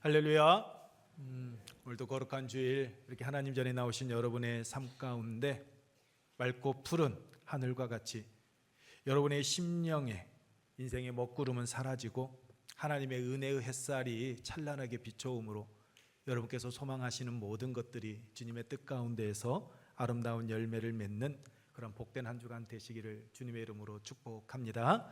할렐루야. 음, 오늘도 거룩한 주일 이렇게 하나님 전에 나오신 여러분의 삶 가운데 맑고 푸른 하늘과 같이 여러분의 심령에 인생의 먹구름은 사라지고 하나님의 은혜의 햇살이 찬란하게 비춰오므로 여러분께서 소망하시는 모든 것들이 주님의 뜻 가운데에서 아름다운 열매를 맺는 그런 복된 한 주간 되시기를 주님의 이름으로 축복합니다.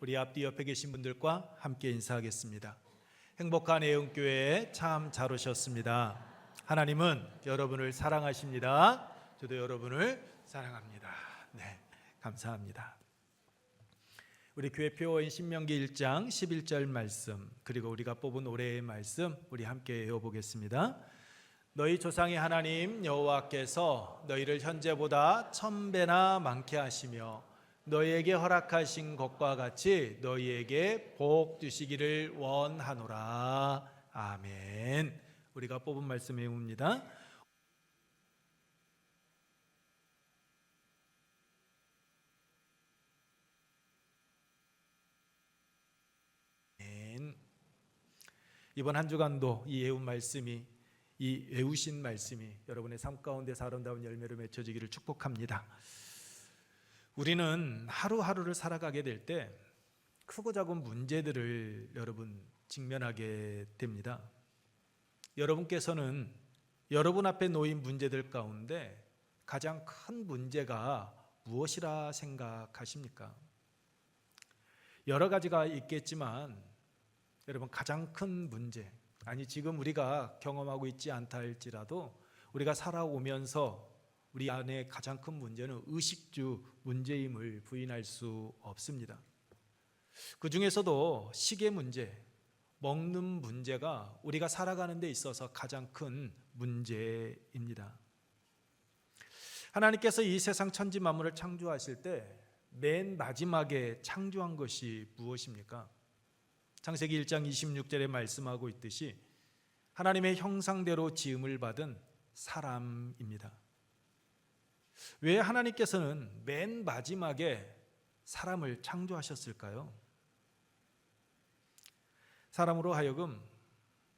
우리 앞뒤 옆에 계신 분들과 함께 인사하겠습니다. 행복한 애영교회에 참 잘 오셨습니다. 하나님은 여러분을 사랑하십니다. 저도 여러분을 사랑합니다. 네, 감사합니다. 우리 교회 표어인 신명기 1장 11절 말씀 그리고 우리가 뽑은 올해의 말씀 우리 함께 외워보겠습니다. 너희 조상의 하나님 여호와께서 너희를 현재보다 천 배나 많게 하시며 너희에게 허락하신 것과 같이 너희에게 복 주시기를 원하노라. 아멘. 우리가 뽑은 말씀 외웁니다. 이번 한 주간도 이 외운 말씀이 이 외우신 말씀이 여러분의 삶 가운데서 아름다운 열매를 맺혀지기를 축복합니다. 우리는 하루하루를 살아가게 될 때 크고 작은 문제들을 여러분 직면하게 됩니다. 여러분께서는 여러분 앞에 놓인 문제들 가운데 가장 큰 문제가 무엇이라 생각하십니까? 여러 가지가 있겠지만 여러분 가장 큰 문제 아니 지금 우리가 경험하고 있지 않다 할지라도 우리가 살아오면서 우리 안에 가장 큰 문제는 의식주 문제임을 부인할 수 없습니다. 그 중에서도 시계 문제, 먹는 문제가 우리가 살아가는 데 있어서 가장 큰 문제입니다. 하나님께서 이 세상 천지 만물을 창조하실 때 맨 마지막에 창조한 것이 무엇입니까? 창세기 1장 26절에 말씀하고 있듯이 하나님의 형상대로 지음을 받은 사람입니다. 왜 하나님께서는 맨 마지막에 사람을 창조하셨을까요? 사람으로 하여금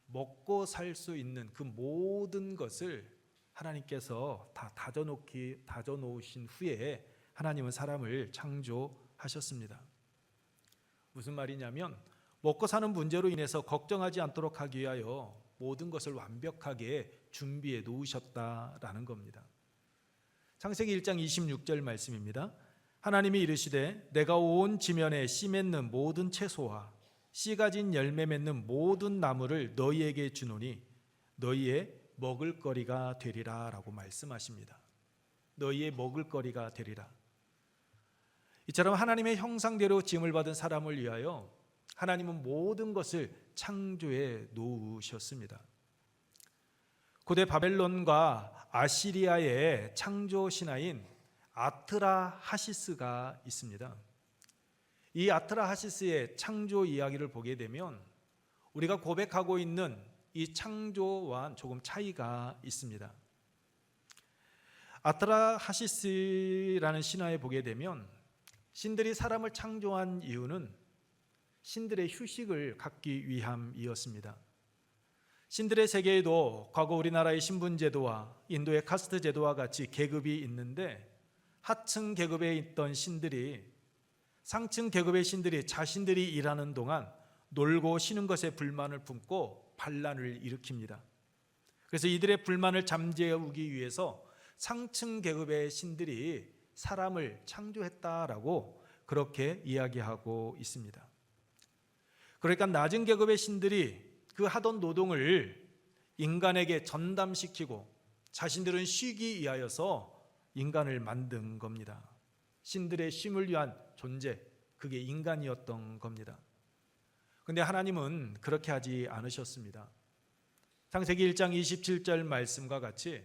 먹고 살 수 있는 그 모든 것을 하나님께서 다 다져놓기 다져놓으신 후에 하나님은 사람을 창조하셨습니다. 무슨 말이냐면 먹고 사는 문제로 인해서 걱정하지 않도록 하기 위하여 모든 것을 완벽하게 준비해 놓으셨다라는 겁니다. 창세기 1장 26절 말씀입니다. 하나님이 이르시되 내가 온 지면에 씨 맺는 모든 채소와 씨 가진 열매 맺는 모든 나무를 너희에게 주노니 너희의 먹을거리가 되리라라고 말씀하십니다. 너희의 먹을거리가 되리라. 이처럼 하나님의 형상대로 지음을 받은 사람을 위하여 하나님은 모든 것을 창조해 놓으셨습니다. 고대 바벨론과 아시리아의 창조 신화인 아트라 하시스가 있습니다. 이 아트라 하시스의 창조 이야기를 보게 되면 우리가 고백하고 있는 이 창조와 조금 차이가 있습니다. 아트라 하시스라는 신화에 보게 되면 신들이 사람을 창조한 이유는 신들의 휴식을 갖기 위함이었습니다. 신들의 세계에도 과거 우리나라의 신분 제도와 인도의 카스트 제도와 같이 계급이 있는데 하층 계급에 있던 신들이 상층 계급의 신들이 자신들이 일하는 동안 놀고 쉬는 것에 불만을 품고 반란을 일으킵니다. 그래서 이들의 불만을 잠재우기 위해서 상층 계급의 신들이 사람을 창조했다라고 그렇게 이야기하고 있습니다. 그러니까 낮은 계급의 신들이 그 하던 노동을 인간에게 전담시키고 자신들은 쉬기 위하여서 인간을 만든 겁니다. 신들의 쉼을 위한 존재, 그게 인간이었던 겁니다. 근데 하나님은 그렇게 하지 않으셨습니다. 창세기 1장 27절 말씀과 같이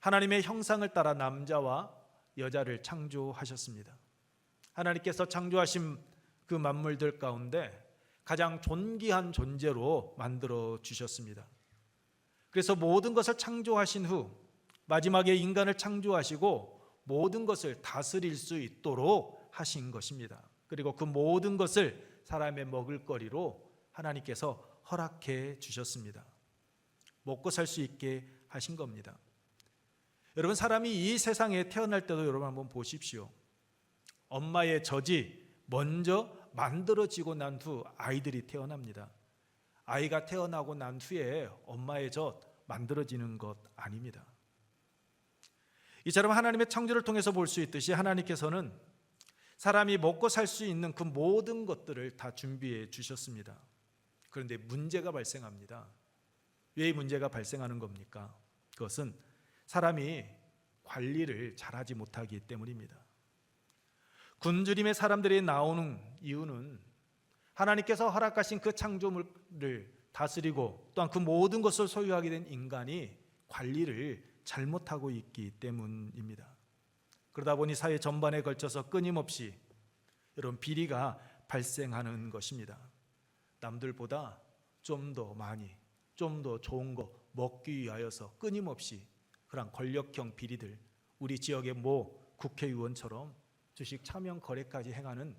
하나님의 형상을 따라 남자와 여자를 창조하셨습니다. 하나님께서 창조하신 그 만물들 가운데 가장 존귀한 존재로 만들어 주셨습니다. 그래서 모든 것을 창조하신 후 마지막에 인간을 창조하시고 모든 것을 다스릴 수 있도록 하신 것입니다. 그리고 그 모든 것을 사람의 먹을거리로 하나님께서 허락해 주셨습니다. 먹고 살 수 있게 하신 겁니다. 여러분 사람이 이 세상에 태어날 때도 여러분 한번 보십시오. 엄마의 젖이 먼저 만들어지고 난 후 아이들이 태어납니다. 아이가 태어나고 난 후에 엄마의 젖 만들어지는 것 아닙니다. 이처럼 하나님의 창조를 통해서 볼 수 있듯이 하나님께서는 사람이 먹고 살 수 있는 그 모든 것들을 다 준비해 주셨습니다. 그런데 문제가 발생합니다. 왜이 문제가 발생하는 겁니까? 그것은 사람이 관리를 잘하지 못하기 때문입니다. 굶주림의 사람들이 나오는 이유는 하나님께서 허락하신 그 창조물을 다스리고 또한 그 모든 것을 소유하게 된 인간이 관리를 잘못하고 있기 때문입니다. 그러다 보니 사회 전반에 걸쳐서 끊임없이 이런 비리가 발생하는 것입니다. 남들보다 좀 더 많이, 좀 더 좋은 거 먹기 위하여서 끊임없이 그런 권력형 비리들, 우리 지역의 모 국회의원처럼 주식 차명 거래까지 행하는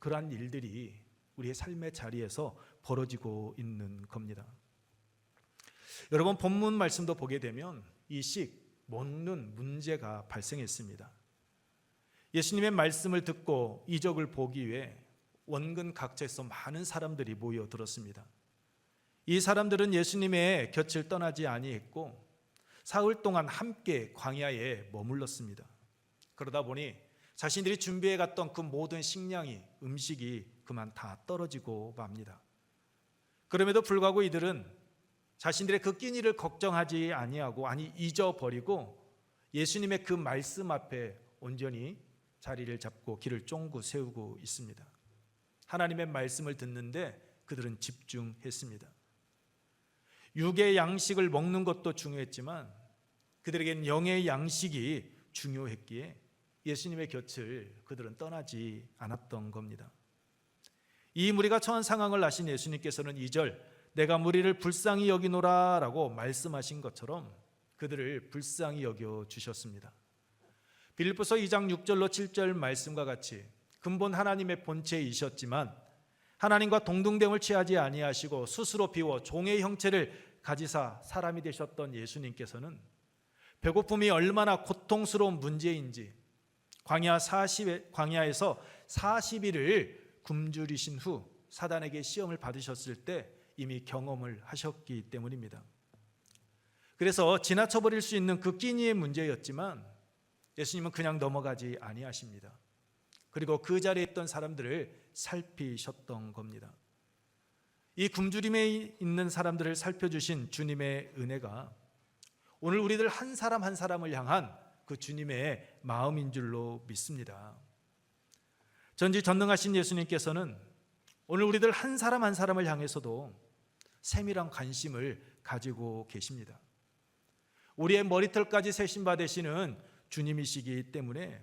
그러한 일들이 우리의 삶의 자리에서 벌어지고 있는 겁니다. 여러분 본문 말씀도 보게 되면 이식 먹는 문제가 발생했습니다. 예수님의 말씀을 듣고 이적을 보기 위해 원근 각지에서 많은 사람들이 모여들었습니다. 이 사람들은 예수님의 곁을 떠나지 아니했고 사흘 동안 함께 광야에 머물렀습니다. 그러다 보니 자신들이 준비해 갔던 그 모든 식량이 음식이 그만 다 떨어지고 맙니다. 그럼에도 불구하고 이들은 자신들의 그 끼니를 걱정하지 아니하고 아니 잊어버리고 예수님의 그 말씀 앞에 온전히 자리를 잡고 길을 쫑긋 세우고 있습니다. 하나님의 말씀을 듣는데 그들은 집중했습니다. 육의 양식을 먹는 것도 중요했지만 그들에겐 영의 양식이 중요했기에 예수님의 곁을 그들은 떠나지 않았던 겁니다. 이 무리가 처한 상황을 아신 예수님께서는 2절 내가 무리를 불쌍히 여기노라라고 말씀하신 것처럼 그들을 불쌍히 여겨 주셨습니다. 빌립보서 2장 6절로 7절 말씀과 같이 근본 하나님의 본체이셨지만 하나님과 동등됨을 취하지 아니하시고 스스로 비워 종의 형체를 가지사 사람이 되셨던 예수님께서는 배고픔이 얼마나 고통스러운 문제인지 광야 40 광야에서 40일을 굶주리신 후 사단에게 시험을 받으셨을 때 이미 경험을 하셨기 때문입니다. 그래서 지나쳐 버릴 수 있는 그 끼니의 문제였지만 예수님은 그냥 넘어가지 아니하십니다. 그리고 그 자리에 있던 사람들을 살피셨던 겁니다. 이 굶주림에 있는 사람들을 살펴주신 주님의 은혜가 오늘 우리들 한 사람 한 사람을 향한 그 주님의 마음인 줄로 믿습니다. 전지 전능하신 예수님께서는 오늘 우리들 한 사람 한 사람을 향해서도 세밀한 관심을 가지고 계십니다. 우리의 머리털까지 세심바 되시는 주님이시기 때문에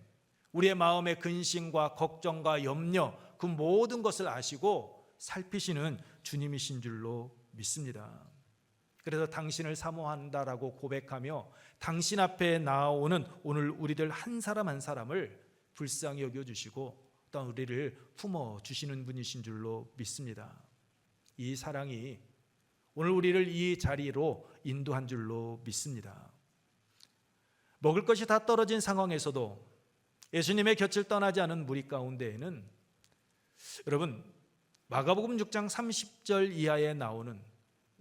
우리의 마음의 근심과 걱정과 염려 그 모든 것을 아시고 살피시는 주님이신 줄로 믿습니다. 그래서 당신을 사모한다라고 고백하며 당신 앞에 나오는 오늘 우리들 한 사람 한 사람을 불쌍히 여겨 주시고 또한 우리를 품어 주시는 분이신 줄로 믿습니다. 이 사랑이 오늘 우리를 이 자리로 인도한 줄로 믿습니다. 먹을 것이 다 떨어진 상황에서도 예수님의 곁을 떠나지 않은 무리 가운데에는 여러분 마가복음 6장 30절 이하에 나오는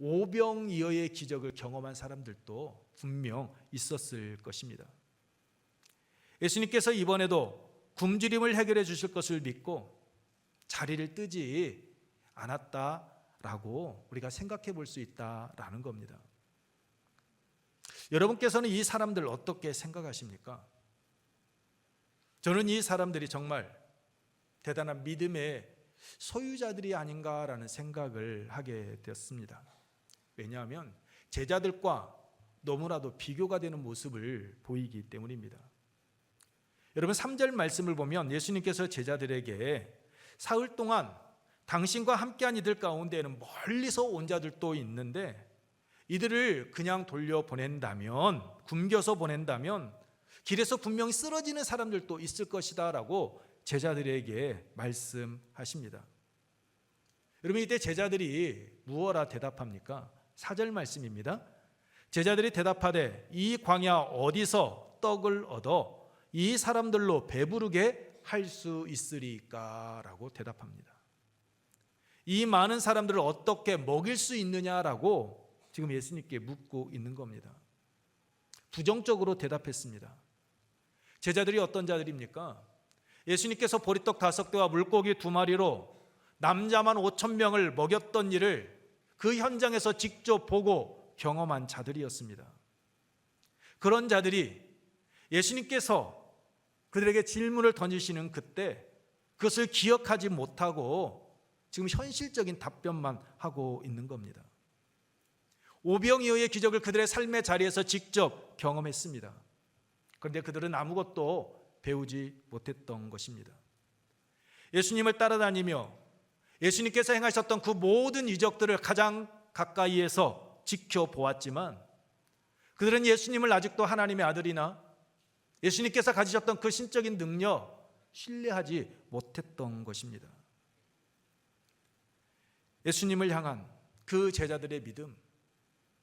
오병이어의 기적을 경험한 사람들도 분명 있었을 것입니다. 예수님께서 이번에도 굶주림을 해결해 주실 것을 믿고 자리를 뜨지 않았다라고 우리가 생각해 볼 수 있다라는 겁니다. 여러분께서는 이 사람들 어떻게 생각하십니까? 저는 이 사람들이 정말 대단한 믿음의 소유자들이 아닌가라는 생각을 하게 되었습니다. 왜냐하면 제자들과 너무나도 비교가 되는 모습을 보이기 때문입니다. 여러분 3절 말씀을 보면 예수님께서 제자들에게 사흘 동안 당신과 함께한 이들 가운데에는 멀리서 온 자들도 있는데 이들을 그냥 돌려 보낸다면 굶겨서 보낸다면 길에서 분명히 쓰러지는 사람들도 있을 것이다라고 제자들에게 말씀하십니다. 여러분 이때 제자들이 무엇라 대답합니까? 사절 말씀입니다. 제자들이 대답하되 이 광야 어디서 떡을 얻어 이 사람들로 배부르게 할 수 있으리까라고 대답합니다. 이 많은 사람들을 어떻게 먹일 수 있느냐라고 지금 예수님께 묻고 있는 겁니다. 부정적으로 대답했습니다. 제자들이 어떤 자들입니까? 예수님께서 보리떡 다섯 개와 물고기 두 마리로 남자만 5천 명을 먹였던 일을 그 현장에서 직접 보고 경험한 자들이었습니다. 그런 자들이 예수님께서 그들에게 질문을 던지시는 그때 그것을 기억하지 못하고 지금 현실적인 답변만 하고 있는 겁니다. 오병이어의 기적을 그들의 삶의 자리에서 직접 경험했습니다. 그런데 그들은 아무것도 배우지 못했던 것입니다. 예수님을 따라다니며 예수님께서 행하셨던 그 모든 이적들을 가장 가까이에서 지켜보았지만 그들은 예수님을 아직도 하나님의 아들이나 예수님께서 가지셨던 그 신적인 능력 신뢰하지 못했던 것입니다. 예수님을 향한 그 제자들의 믿음,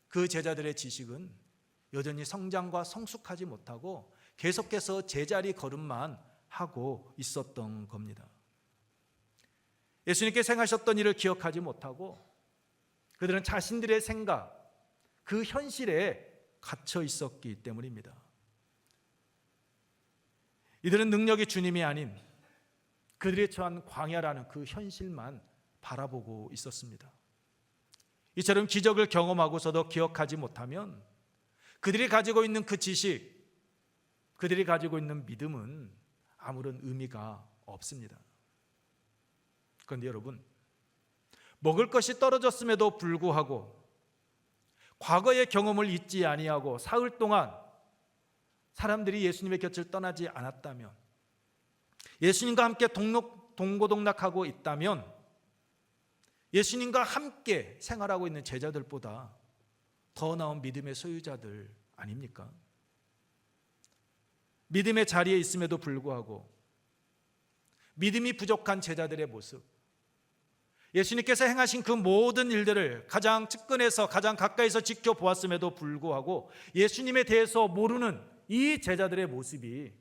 그 제자들의 지식은 여전히 성장과 성숙하지 못하고 계속해서 제자리 걸음만 하고 있었던 겁니다. 예수님께 생하셨던 일을 기억하지 못하고 그들은 자신들의 생각, 그 현실에 갇혀 있었기 때문입니다. 이들은 능력이 주님이 아닌 그들이 처한 광야라는 그 현실만 바라보고 있었습니다. 이처럼 기적을 경험하고서도 기억하지 못하면 그들이 가지고 있는 그 지식, 그들이 가지고 있는 믿음은 아무런 의미가 없습니다. 그런데 여러분, 먹을 것이 떨어졌음에도 불구하고 과거의 경험을 잊지 아니하고 사흘 동안 사람들이 예수님의 곁을 떠나지 않았다면 예수님과 함께 동록, 동고동락하고 있다면 예수님과 함께 생활하고 있는 제자들보다 더 나은 믿음의 소유자들 아닙니까? 믿음의 자리에 있음에도 불구하고 믿음이 부족한 제자들의 모습 예수님께서 행하신 그 모든 일들을 가장 측근에서 가장 가까이서 지켜보았음에도 불구하고 예수님에 대해서 모르는 이 제자들의 모습이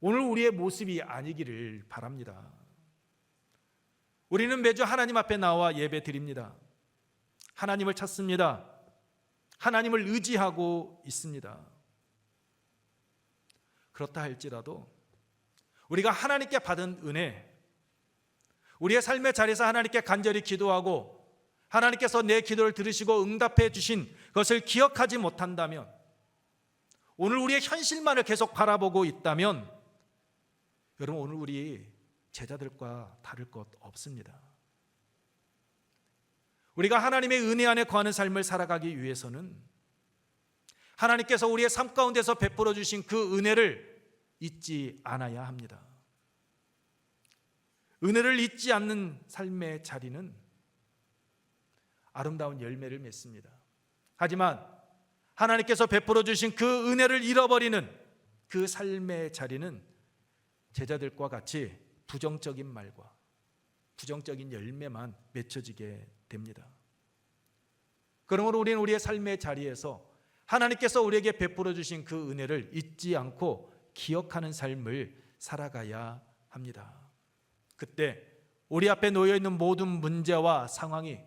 오늘 우리의 모습이 아니기를 바랍니다. 우리는 매주 하나님 앞에 나와 예배 드립니다. 하나님을 찾습니다. 하나님을 의지하고 있습니다. 그렇다 할지라도 우리가 하나님께 받은 은혜, 우리의 삶의 자리에서 하나님께 간절히 기도하고 하나님께서 내 기도를 들으시고 응답해 주신 것을 기억하지 못한다면 오늘 우리의 현실만을 계속 바라보고 있다면 여러분 오늘 우리 제자들과 다를 것 없습니다. 우리가 하나님의 은혜 안에 거하는 삶을 살아가기 위해서는 하나님께서 우리의 삶 가운데서 베풀어 주신 그 은혜를 잊지 않아야 합니다. 은혜를 잊지 않는 삶의 자리는 아름다운 열매를 맺습니다. 하지만 하나님께서 베풀어 주신 그 은혜를 잃어버리는 그 삶의 자리는 제자들과 같이 부정적인 말과 부정적인 열매만 맺혀지게 됩니다. 그러므로 우리는 우리의 삶의 자리에서 하나님께서 우리에게 베풀어 주신 그 은혜를 잊지 않고 기억하는 삶을 살아가야 합니다. 그때 우리 앞에 놓여 있는 모든 문제와 상황이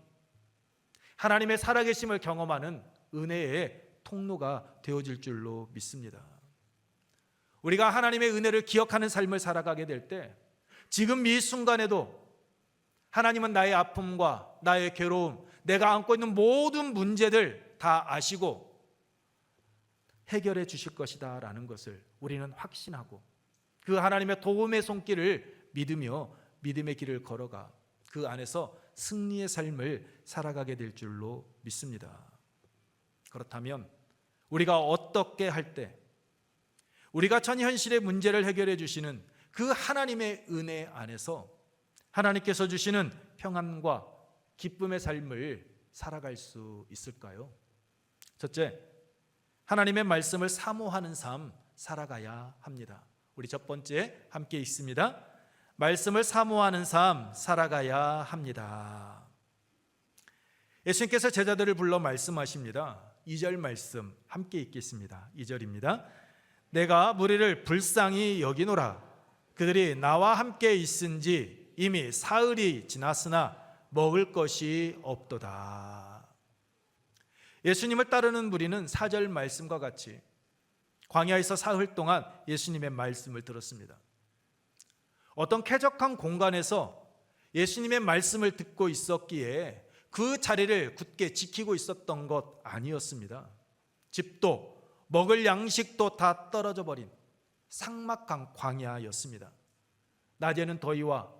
하나님의 살아계심을 경험하는 은혜의 통로가 되어질 줄로 믿습니다. 우리가 하나님의 은혜를 기억하는 삶을 살아가게 될 때 지금 이 순간에도 하나님은 나의 아픔과 나의 괴로움, 내가 안고 있는 모든 문제들 다 아시고 해결해 주실 것이다라는 것을 우리는 확신하고 그 하나님의 도움의 손길을 믿으며 믿음의 길을 걸어가 그 안에서 승리의 삶을 살아가게 될 줄로 믿습니다. 그렇다면 우리가 어떻게 할 때 우리가 전 현실의 문제를 해결해 주시는 그 하나님의 은혜 안에서 하나님께서 주시는 평안과 기쁨의 삶을 살아갈 수 있을까요? 첫째, 하나님의 말씀을 사모하는 삶 살아가야 합니다. 우리 첫 번째 함께 있습니다. 말씀을 사모하는 삶 살아가야 합니다. 예수님께서 제자들을 불러 말씀하십니다. 2절 말씀 함께 읽겠습니다. 2절입니다. 내가 무리를 불쌍히 여기노라. 그들이 나와 함께 있은지 이미 사흘이 지났으나 먹을 것이 없도다. 예수님을 따르는 무리는 4절 말씀과 같이 광야에서 사흘 동안 예수님의 말씀을 들었습니다. 어떤 쾌적한 공간에서 예수님의 말씀을 듣고 있었기에 그 자리를 굳게 지키고 있었던 것 아니었습니다. 집도 먹을 양식도 다 떨어져 버린 삭막한 광야였습니다. 낮에는 더위와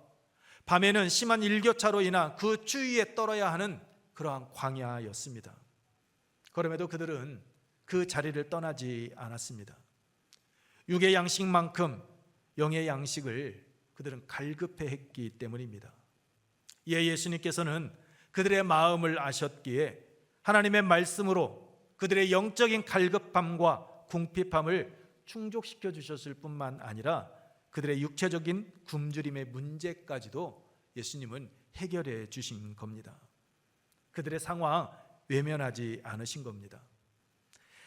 밤에는 심한 일교차로 인한 그 추위에 떨어야 하는 그러한 광야였습니다. 그럼에도 그들은 그 자리를 떠나지 않았습니다. 육의 양식만큼 영의 양식을 그들은 갈급해 했기 때문입니다. 이에 예수님께서는 그들의 마음을 아셨기에 하나님의 말씀으로 그들의 영적인 갈급함과 궁핍함을 충족시켜 주셨을 뿐만 아니라 그들의 육체적인 굶주림의 문제까지도 예수님은 해결해 주신 겁니다. 그들의 상황 외면하지 않으신 겁니다.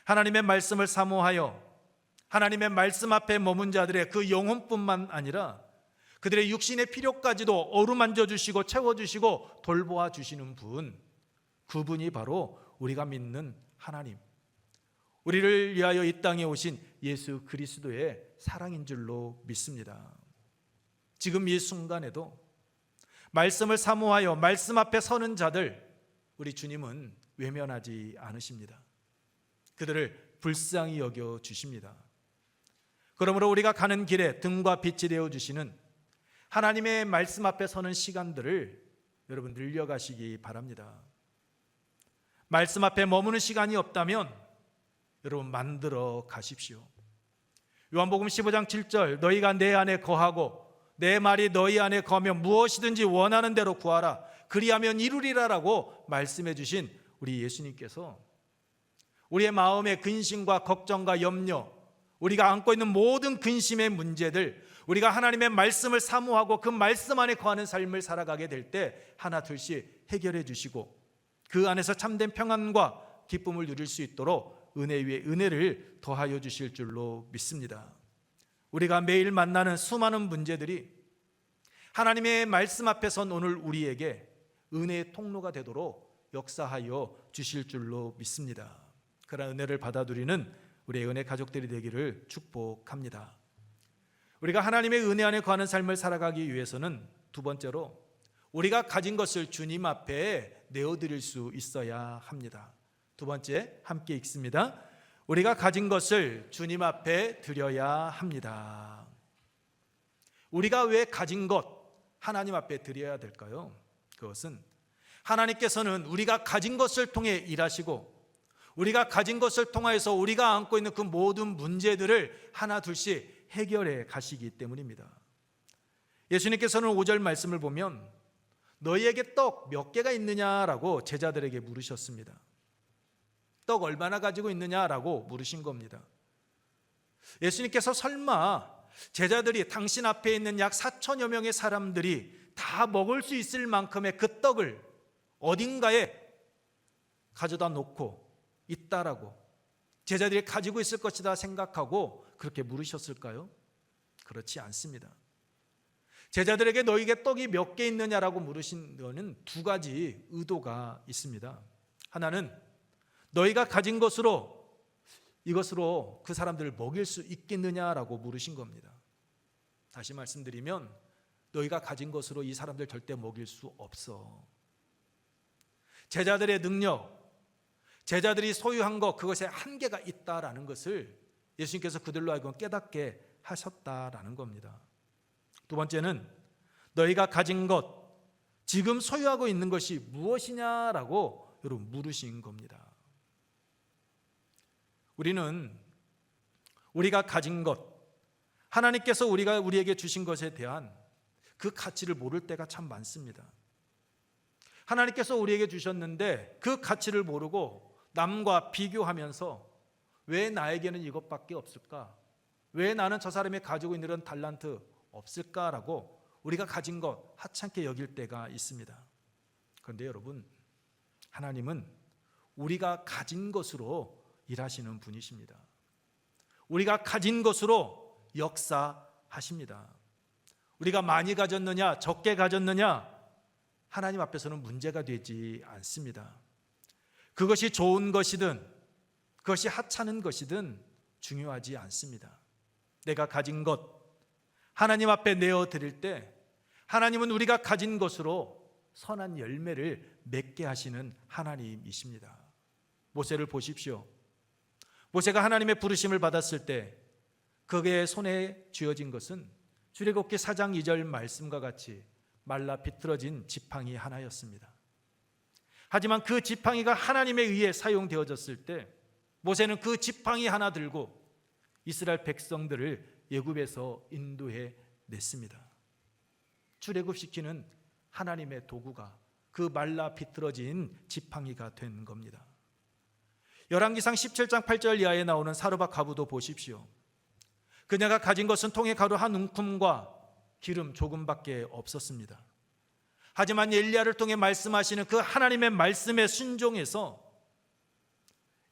하나님의 말씀을 사모하여 하나님의 말씀 앞에 머문 자들의 그 영혼뿐만 아니라 그들의 육신의 필요까지도 어루만져 주시고 채워 주시고 돌보아 주시는 분 그분이 바로 우리가 믿는 하나님 우리를 위하여 이 땅에 오신 예수 그리스도의 사랑인 줄로 믿습니다. 지금 이 순간에도 말씀을 사모하여 말씀 앞에 서는 자들 우리 주님은 외면하지 않으십니다. 그들을 불쌍히 여겨 주십니다. 그러므로 우리가 가는 길에 등과 빛이 되어 주시는 하나님의 말씀 앞에 서는 시간들을 여러분 늘려가시기 바랍니다. 말씀 앞에 머무는 시간이 없다면 여러분 만들어 가십시오. 요한복음 15장 7절 너희가 내 안에 거하고 내 말이 너희 안에 거하면 무엇이든지 원하는 대로 구하라 그리하면 이루리라라고 말씀해 주신 우리 예수님께서 우리의 마음의 근심과 걱정과 염려 우리가 안고 있는 모든 근심의 문제들 우리가 하나님의 말씀을 사모하고 그 말씀 안에 거하는 삶을 살아가게 될 때 하나 둘씩 해결해 주시고 그 안에서 참된 평안과 기쁨을 누릴 수 있도록 은혜 위에 은혜를 더하여 주실 줄로 믿습니다. 우리가 매일 만나는 수많은 문제들이 하나님의 말씀 앞에 선 오늘 우리에게 은혜의 통로가 되도록 역사하여 주실 줄로 믿습니다. 그런 은혜를 받아들이는 우리의 은혜 가족들이 되기를 축복합니다. 우리가 하나님의 은혜 안에 거하는 삶을 살아가기 위해서는 두 번째로 우리가 가진 것을 주님 앞에 내어드릴 수 있어야 합니다. 두 번째 함께 읽습니다. 우리가 가진 것을 주님 앞에 드려야 합니다. 우리가 왜 가진 것 하나님 앞에 드려야 될까요? 그것은 하나님께서는 우리가 가진 것을 통해 일하시고 우리가 가진 것을 통하여서 우리가 안고 있는 그 모든 문제들을 하나 둘씩 해결해 가시기 때문입니다. 예수님께서는 5절 말씀을 보면 너희에게 떡 몇 개가 있느냐라고 제자들에게 물으셨습니다. 떡 얼마나 가지고 있느냐라고 물으신 겁니다. 예수님께서 설마 제자들이 당신 앞에 있는 약 4천여 명의 사람들이 다 먹을 수 있을 만큼의 그 떡을 어딘가에 가져다 놓고 있다라고 제자들이 가지고 있을 것이다 생각하고 그렇게 물으셨을까요? 그렇지 않습니다. 제자들에게 너에게 떡이 몇 개 있느냐라고 물으신 거는 두 가지 의도가 있습니다. 하나는 너희가 가진 것으로 이것으로 그 사람들을 먹일 수 있겠느냐라고 물으신 겁니다. 다시 말씀드리면 너희가 가진 것으로 이 사람들 절대 먹일 수 없어. 제자들의 능력, 제자들이 소유한 것 그것에 한계가 있다라는 것을 예수님께서 그들로 하여금 깨닫게 하셨다라는 겁니다. 두 번째는 너희가 가진 것 지금 소유하고 있는 것이 무엇이냐라고 여러분 물으신 겁니다. 우리는 우리가 가진 것 하나님께서 우리가 우리에게 주신 것에 대한 그 가치를 모를 때가 참 많습니다. 하나님께서 우리에게 주셨는데 그 가치를 모르고 남과 비교하면서 왜 나에게는 이것밖에 없을까? 왜 나는 저 사람이 가지고 있는 이런 달란트 없을까라고 우리가 가진 것 하찮게 여길 때가 있습니다. 그런데 여러분, 하나님은 우리가 가진 것으로 일하시는 분이십니다. 우리가 가진 것으로 역사하십니다. 우리가 많이 가졌느냐, 적게 가졌느냐, 하나님 앞에서는 문제가 되지 않습니다. 그것이 좋은 것이든, 그것이 하찮은 것이든 중요하지 않습니다. 내가 가진 것, 하나님 앞에 내어 드릴 때, 하나님은 우리가 가진 것으로 선한 열매를 맺게 하시는 하나님이십니다. 모세를 보십시오. 모세가 하나님의 부르심을 받았을 때 그의 손에 쥐어진 것은 출애굽기 4장 2절 말씀과 같이 말라 비틀어진 지팡이 하나였습니다. 하지만 그 지팡이가 하나님에 의해 사용되어졌을 때 모세는 그 지팡이 하나 들고 이스라엘 백성들을 예굽에서 인도해 냈습니다. 출애굽시키는 하나님의 도구가 그 말라 비틀어진 지팡이가 된 겁니다. 열왕기상 17장 8절 이하에 나오는 사르밧 가부도 보십시오. 그녀가 가진 것은 통에 가루 한 움큼과 기름 조금밖에 없었습니다. 하지만 엘리야를 통해 말씀하시는 그 하나님의 말씀에 순종해서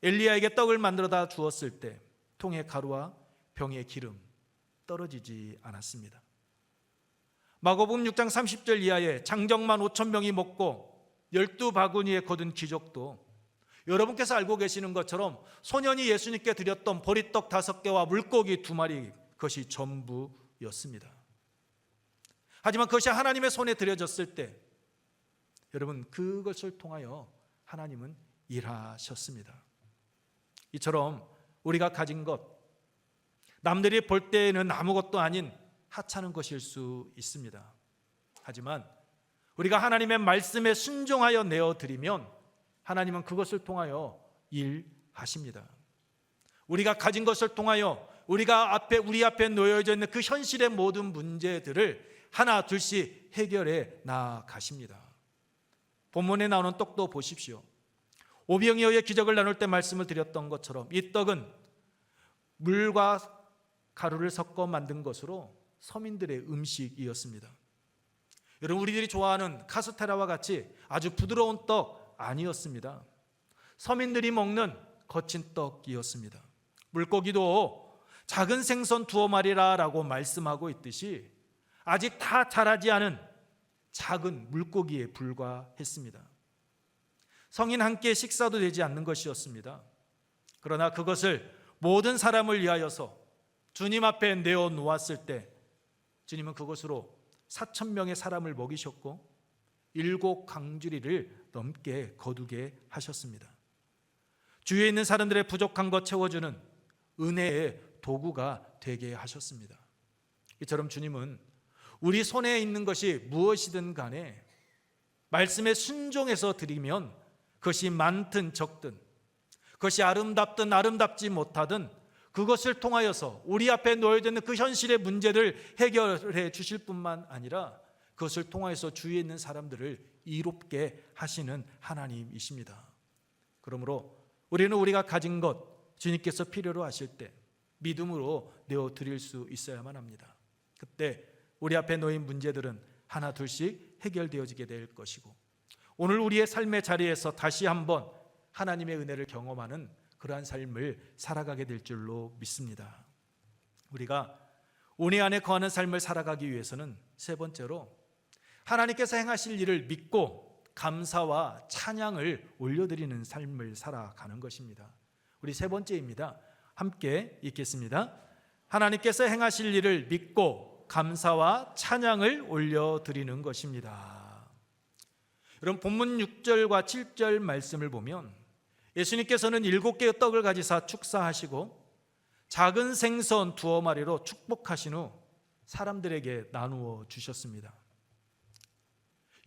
엘리야에게 떡을 만들어다 주었을 때 통의 가루와 병의 기름 떨어지지 않았습니다. 마고복음 6장 30절 이하에 장정만 5천 명이 먹고 열두 바구니에 거둔 기적도 여러분께서 알고 계시는 것처럼 소년이 예수님께 드렸던 보리떡 다섯 개와 물고기 두 마리 그것이 전부였습니다. 하지만 그것이 하나님의 손에 들여졌을 때 여러분 그것을 통하여 하나님은 일하셨습니다. 이처럼 우리가 가진 것 남들이 볼 때에는 아무것도 아닌 하찮은 것일 수 있습니다. 하지만 우리가 하나님의 말씀에 순종하여 내어 드리면 하나님은 그것을 통하여 일하십니다. 우리가 가진 것을 통하여 우리가 앞에 우리 앞에 놓여져 있는 그 현실의 모든 문제들을 하나 둘씩 해결해 나가십니다. 본문에 나오는 떡도 보십시오. 오병이어의 기적을 나눌 때 말씀을 드렸던 것처럼 이 떡은 물과 가루를 섞어 만든 것으로 서민들의 음식이었습니다. 여러분 우리들이 좋아하는 카스테라와 같이 아주 부드러운 떡 아니었습니다. 서민들이 먹는 거친 떡이었습니다. 물고기도 작은 생선 두어 마리라라고 말씀하고 있듯이 아직 다 자라지 않은 작은 물고기에 불과했습니다. 성인 한 끼의 식사도 되지 않는 것이었습니다. 그러나 그것을 모든 사람을 위하여서 주님 앞에 내어 놓았을 때 주님은 그것으로 사천 명의 사람을 먹이셨고 일곱 강주리를 넘게 거두게 하셨습니다. 주위에 있는 사람들의 부족한 것 채워주는 은혜의 도구가 되게 하셨습니다. 이처럼 주님은 우리 손에 있는 것이 무엇이든 간에 말씀에 순종해서 드리면 그것이 많든 적든 그것이 아름답든 아름답지 못하든 그것을 통하여서 우리 앞에 놓여져 있는 그 현실의 문제를 해결해 주실 뿐만 아니라 그것을 통하여서 주위에 있는 사람들을 이롭게 하시는 하나님이십니다. 그러므로 우리는 우리가 가진 것 주님께서 필요로 하실 때 믿음으로 내어 드릴 수 있어야만 합니다. 그때 우리 앞에 놓인 문제들은 하나 둘씩 해결되어지게 될 것이고 오늘 우리의 삶의 자리에서 다시 한번 하나님의 은혜를 경험하는 그러한 삶을 살아가게 될 줄로 믿습니다. 우리가 은혜 안에 거하는 삶을 살아가기 위해서는 세 번째로 하나님께서 행하실 일을 믿고 감사와 찬양을 올려드리는 삶을 살아가는 것입니다. 우리 세 번째입니다. 함께 읽겠습니다. 하나님께서 행하실 일을 믿고 감사와 찬양을 올려드리는 것입니다. 여러분 본문 6절과 7절 말씀을 보면 예수님께서는 일곱 개의 떡을 가지사 축사하시고 작은 생선 두어 마리로 축복하신 후 사람들에게 나누어 주셨습니다.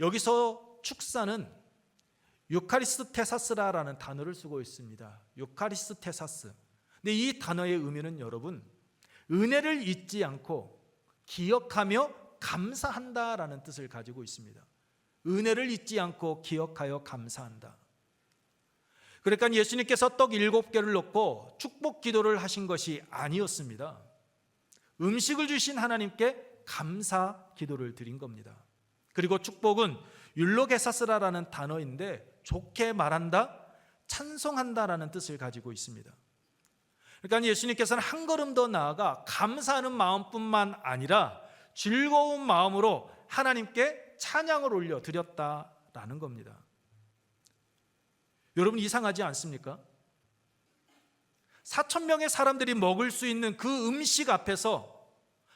여기서 축사는 유카리스테사스라라는 단어를 쓰고 있습니다. 유카리스테사스. 근데 이 단어의 의미는 여러분 은혜를 잊지 않고 기억하며 감사한다라는 뜻을 가지고 있습니다. 은혜를 잊지 않고 기억하여 감사한다. 그러니까 예수님께서 떡 일곱 개를 넣고 축복 기도를 하신 것이 아니었습니다. 음식을 주신 하나님께 감사 기도를 드린 겁니다. 그리고 축복은 율로게사스라라는 단어인데 좋게 말한다, 찬송한다라는 뜻을 가지고 있습니다. 그러니까 예수님께서는 한 걸음 더 나아가 감사하는 마음뿐만 아니라 즐거운 마음으로 하나님께 찬양을 올려 드렸다라는 겁니다. 여러분 이상하지 않습니까? 4천 명의 사람들이 먹을 수 있는 그 음식 앞에서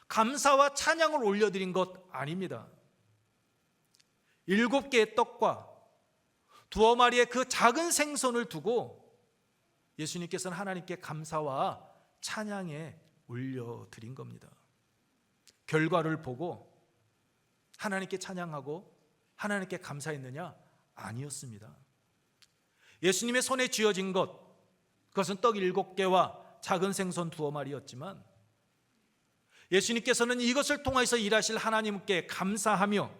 감사와 찬양을 올려 드린 것 아닙니다. 일곱 개의 떡과 두어 마리의 그 작은 생선을 두고 예수님께서는 하나님께 감사와 찬양에 올려 드린 겁니다. 결과를 보고 하나님께 찬양하고 하나님께 감사했느냐? 아니었습니다. 예수님의 손에 쥐어진 것, 그것은 떡 일곱 개와 작은 생선 두어 마리였지만 예수님께서는 이것을 통해서 일하실 하나님께 감사하며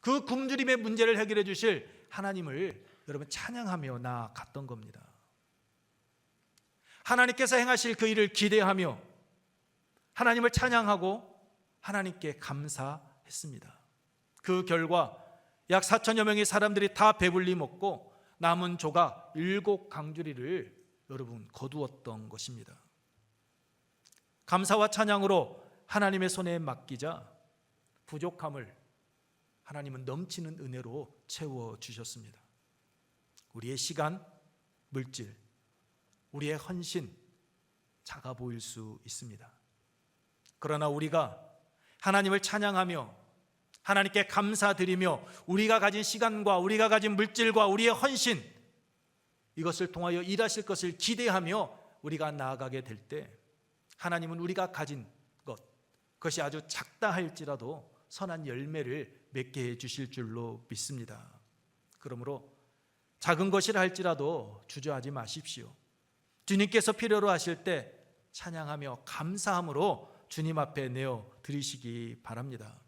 그 굶주림의 문제를 해결해 주실 하나님을 여러분 찬양하며 나아갔던 겁니다. 하나님께서 행하실 그 일을 기대하며 하나님을 찬양하고 하나님께 감사 했습니다. 그 결과 약 4천여 명의 사람들이 다 배불리 먹고 남은 조각 일곱 강주리를 여러분 거두었던 것입니다. 감사와 찬양으로 하나님의 손에 맡기자 부족함을 하나님은 넘치는 은혜로 채워 주셨습니다. 우리의 시간, 물질, 우리의 헌신 작아 보일 수 있습니다. 그러나 우리가 하나님을 찬양하며 하나님께 감사드리며 우리가 가진 시간과 우리가 가진 물질과 우리의 헌신 이것을 통하여 일하실 것을 기대하며 우리가 나아가게 될 때 하나님은 우리가 가진 것 그것이 아주 작다 할지라도 선한 열매를 맺게 해 주실 줄로 믿습니다. 그러므로 작은 것이라 할지라도 주저하지 마십시오. 주님께서 필요로 하실 때 찬양하며 감사함으로 주님 앞에 내어 드리시기 바랍니다.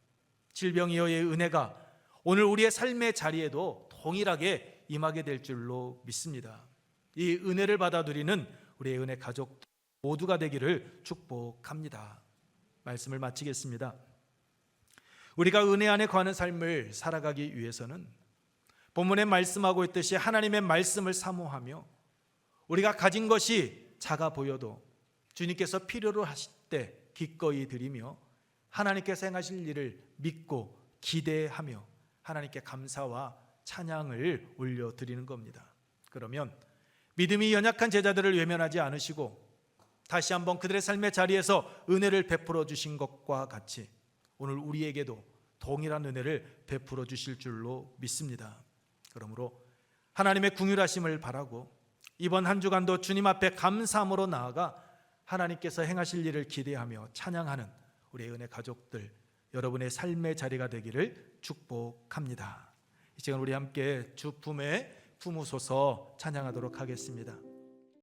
질병이여의 은혜가 오늘 우리의 삶의 자리에도 동일하게 임하게 될 줄로 믿습니다. 이 은혜를 받아들이는 우리의 은혜 가족 모두가 되기를 축복합니다. 말씀을 마치겠습니다. 우리가 은혜 안에 거하는 삶을 살아가기 위해서는 본문에 말씀하고 있듯이 하나님의 말씀을 사모하며 우리가 가진 것이 작아 보여도 주님께서 필요로 하실 때 기꺼이 드리며 하나님께서 행하실 일을 믿고 기대하며 하나님께 감사와 찬양을 올려 드리는 겁니다. 그러면 믿음이 연약한 제자들을 외면하지 않으시고 다시 한번 그들의 삶의 자리에서 은혜를 베풀어 주신 것과 같이 오늘 우리에게도 동일한 은혜를 베풀어 주실 줄로 믿습니다. 그러므로 하나님의 궁휼하심을 바라고 이번 한 주간도 주님 앞에 감사함으로 나아가 하나님께서 행하실 일을 기대하며 찬양하는 우리의 은혜 가족들 여러분의 삶의 자리가 되기를 축복합니다. 이 시간 우리 함께 주 품에 품으소서 찬양하도록 하겠습니다.